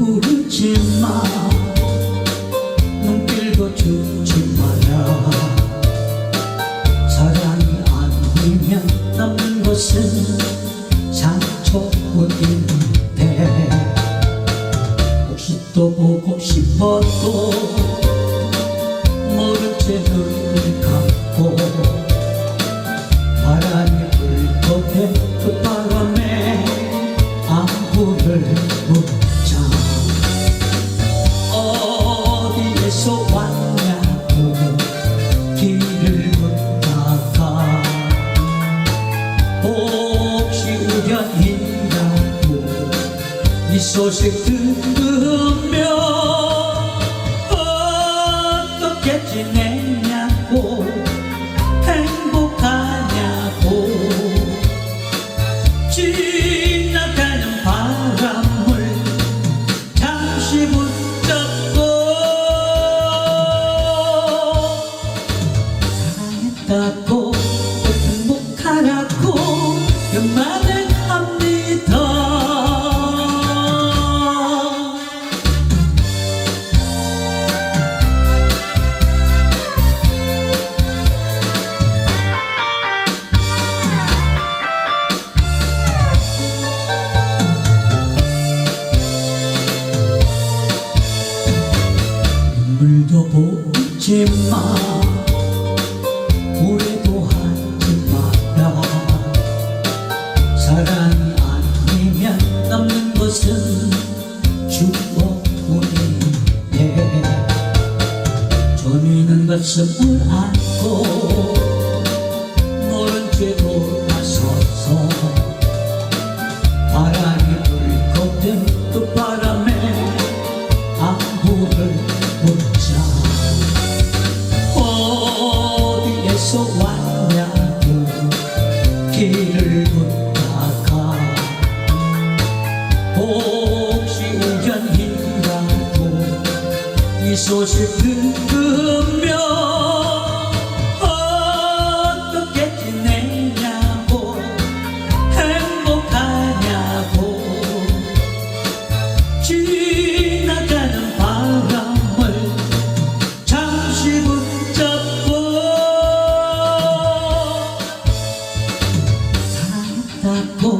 부르지 마. 눈길도 주지 마라. 사랑이 아니면 남는 것은 상처뿐인데. 혹시 또 보고 싶어도 어디에서 왔냐고 길을 묻다가 혹시 우연이라고 이 소식 들으 또 행복하라고 그 말을 합니다. 눈물도 보지 마 가슴을 안고 모른 채 돌아서서 바람이 불거든 그 바람에 안부를 묻자. 어디에서 왔냐고 길을 이 소식 들으면 어떻게 지내냐고 행복하냐고. 지나가는 바람을 잠시 붙잡고 행복하라고